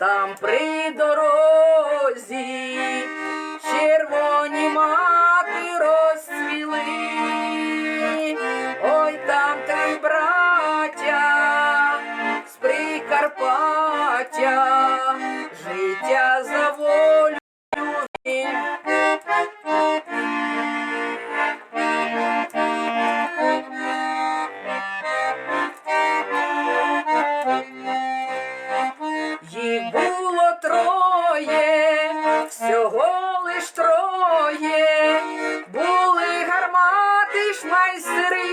там при дорозі червоні маки розцвіли, ой там три браття з Прикарпаття життя. Троє, були гармати ж майстри,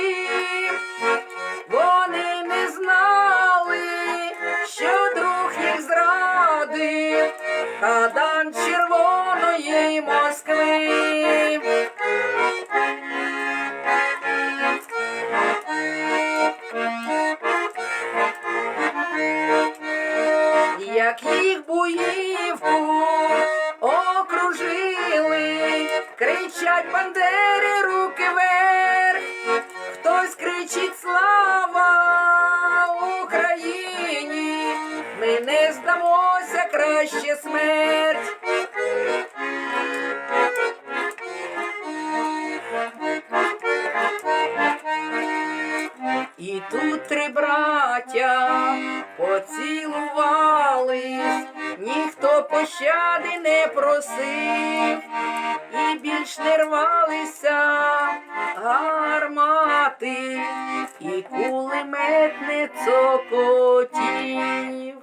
вони не знали, що друг їх зрадив, Кадан червоної Москви. як їх буївку окружили, кричать бандери, руки вверх, хтось кричить слава Україні, ми не здамося краще смерть. І тут три браття поцілувались, ніхто пощади не просив, більш не рвалися гармати, і кулемет не цокотів.